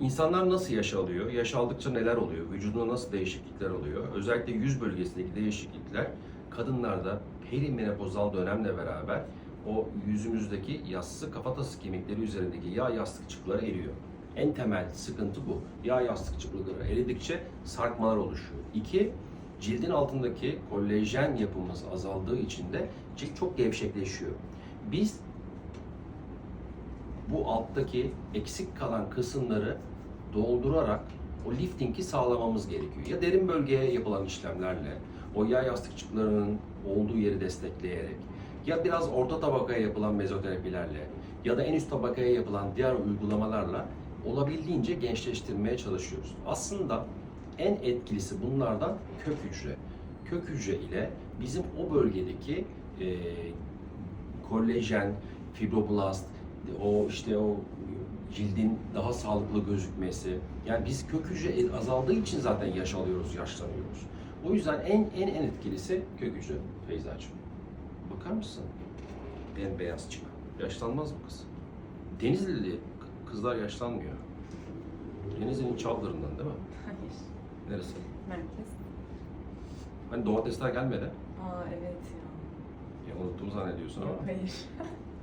İnsanlar nasıl yaş alıyor? Yaş aldıkça neler oluyor? Vücudunda nasıl değişiklikler oluyor? Özellikle yüz bölgesindeki değişiklikler kadınlarda perimenopozal dönemle beraber o yüzümüzdeki yassı kafatası kemikleri üzerindeki yağ yastıkçıkları eriyor. En temel sıkıntı bu. Yağ yastıkçıkları eridikçe sarkmalar oluşuyor. İki, cildin altındaki kolajen yapımız azaldığı için de cilt çok gevşekleşiyor. Biz bu alttaki eksik kalan kısımları doldurarak o liftingi sağlamamız gerekiyor. Ya derin bölgeye yapılan işlemlerle, o yağ yastıkçıklarının olduğu yeri destekleyerek, ya biraz orta tabakaya yapılan mezoterapilerle ya da en üst tabakaya yapılan diğer uygulamalarla olabildiğince gençleştirmeye çalışıyoruz. Aslında en etkilisi bunlardan kök hücre. Kök hücre ile bizim o bölgedeki e, kolajen, fibroblast, o işte o cildin daha sağlıklı gözükmesi. Yani biz kök hücre azaldığı için zaten yaş alıyoruz, yaşlanıyoruz. O yüzden en en en etkilisi kök hücre Feyza'cığım. Bakar mısın? Bembeyaz çık. Yaşlanmaz mı kız? Denizlili kızlar yaşlanmıyor. Denizli'nin Çavdarı'ndan değil mi? Hayır. Neresi? Merkez. Hani domatesler gelmedi. Aa evet ya. Ya unuttum zannediyorsun ama. Hayır.